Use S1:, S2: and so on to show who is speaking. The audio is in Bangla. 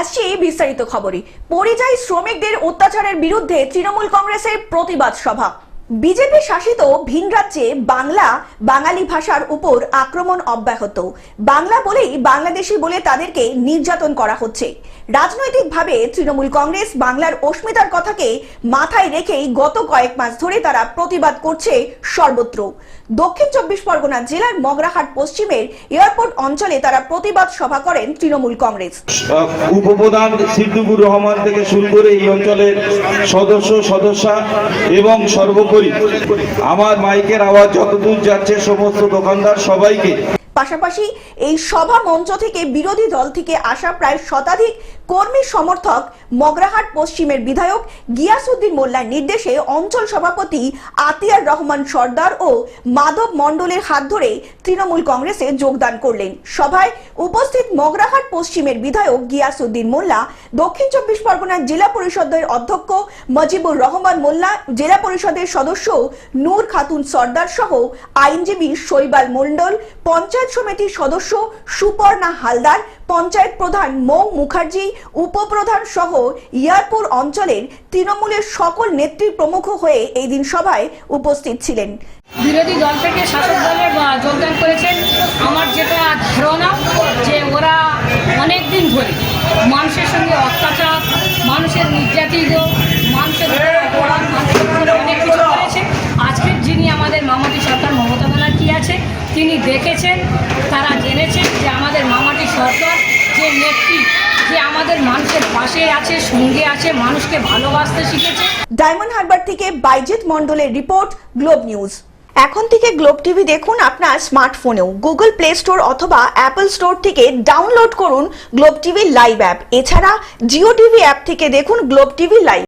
S1: আসছে এই বিস্তারিত খবরে। পরিযায়ী শ্রমিকদের অত্যাচারের বিরুদ্ধে তৃণমূল কংগ্রেসের প্রতিবাদ সভা। বিজেপি শাসিত ভিন রাজ্যে বাংলা, বাঙালি ভাষার উপর আক্রমণ অব্যাহত। বাংলা বলেই বাংলাদেশি বলে তাদেরকে নির্যাতন করা হচ্ছে। রাজনৈতিকভাবে তৃণমূল কংগ্রেস বাংলার অস্মিতার কথাকে মাথায় রেখেই গত কয়েক মাস ধরে তারা প্রতিবাদ করছে সর্বত্র। দক্ষিণ চব্বিশ পরগনা জেলার মগরাহাট পশ্চিমের এয়ারপোর্ট অঞ্চলে তারা প্রতিবাদ সভা করেন তৃণমূল কংগ্রেস।
S2: উপপ্রধান সিদ্দিকুর রহমান থেকে শুরু করে এই অঞ্চলের সদস্য, সদস্যা এবং সর্বোপরি আমার মাইকের আওয়াজ যতদূর যাচ্ছে সমস্ত দোকানদার সবাইকে
S1: পাশাপাশি এই সভা মঞ্চ থেকে বিরোধী দল থেকে আসা প্রায় শতাধিক কর্মী সমর্থক, মগরাহাট পশ্চিমের বিধায়ক গিয়াসউদ্দিন মোল্লার নির্দেশে অঞ্চল সভাপতি আতিয়ার রহমান সর্দার ও মাধব মণ্ডলের হাত ধরে তৃণমূল কংগ্রেসে যোগদান করলেন। সভায় উপস্থিত মগরাহাট পশ্চিমের বিধায়ক গিয়াসউদ্দিন মোল্লা, দক্ষিণ চব্বিশ পরগনার জেলা পরিষদের অধ্যক্ষ মজিবুর রহমান মোল্লা, জেলা পরিষদের সদস্য নূর খাতুন সর্দার সহ আইনজীবী শৈবাল মণ্ডল, পঞ্চায়েত সমিতির সদস্য সুপর্ণা হালদার, পঞ্চায়েত প্রধান মৌ মুখার্জি, উপপ্রধান সহ ইয়ারপুর অঞ্চলের তৃণমূলের সকল নেত্রী প্রমুখ হয়ে এই দিন সভায় উপস্থিত ছিলেন।
S3: বিরোধী দল থেকে শাসক দলে যোগদান করেছেন। আমার যেটা ধারণা যে ওরা অনেক দিন ধরে মানুষের সঙ্গে অত্যাচার, মানুষের নির্যাতিত মানুষের উপর অপরাধ মানুষের উপরে অনেক কিছু করেছে আজকের যিনি আমাদের মামাটি সরকার মমতা ব্যানার্জি আছে তিনি দেখেছেন তারা জেনেছেন যে আমাদের মামাটি সরকার যে নেত্রী যে আমাদের মানুষের পাশে আছে, সঙ্গে আছে, মানুষকে ভালোবাসতে শিখেছে।
S1: ডায়মন্ড হারবার থেকে বাইজিৎ মন্ডলের রিপোর্ট, গ্লোব নিউজ। এখন থেকে গ্লোব টিভি দেখুন আপনার স্মার্টফোনেও। গুগল প্লে স্টোর অথবা অ্যাপল স্টোর থেকে ডাউনলোড করুন গ্লোব টিভি লাইভ অ্যাপ। এছাড়া জিও টিভি অ্যাপ থেকে দেখুন গ্লোব টিভি লাইভ।